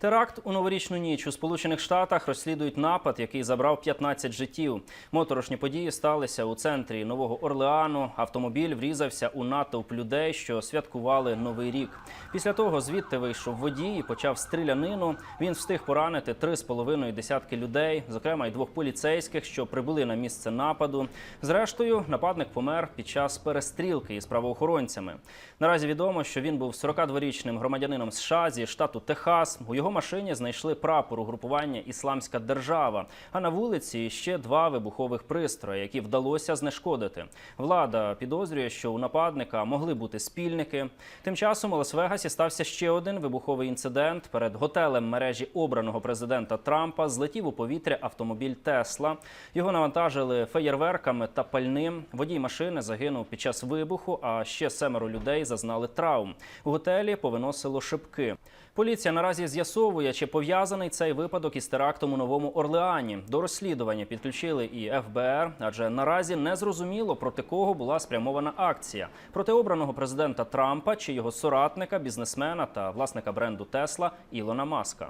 Теракт у новорічну ніч у Сполучених Штатах розслідують напад, який забрав 15 життів. Моторошні події сталися у центрі Нового Орлеану. Автомобіль врізався у натовп людей, що святкували новий рік. Після того звідти вийшов водій і почав стрілянину. Він встиг поранити три з половиною десятки людей, зокрема й двох поліцейських, що прибули на місце нападу. Зрештою, нападник помер під час перестрілки із правоохоронцями. Наразі відомо, що він був 42-річним громадянином США зі штату Техас. У його машині знайшли прапор угрупування Ісламська держава. А на вулиці ще два вибухових пристрої, які вдалося знешкодити. Влада підозрює, що у нападника могли бути спільники. Тим часом у Лас-Вегасі стався ще один вибуховий інцидент. Перед готелем мережі обраного президента Трампа злетів у повітря автомобіль Тесла. Його навантажили феєрверками та пальним. Водій машини загинув під час вибуху, а ще семеро людей зазнали травм. У готелі повиносило шибки. Поліція наразі з'ясовує, чи пов'язаний цей випадок із терактом у Новому Орлеані. До розслідування підключили і ФБР, адже наразі не зрозуміло, проти кого була спрямована акція проти обраного президента Трампа чи його соратника, бізнесмена та власника бренду Тесла Ілона Маска.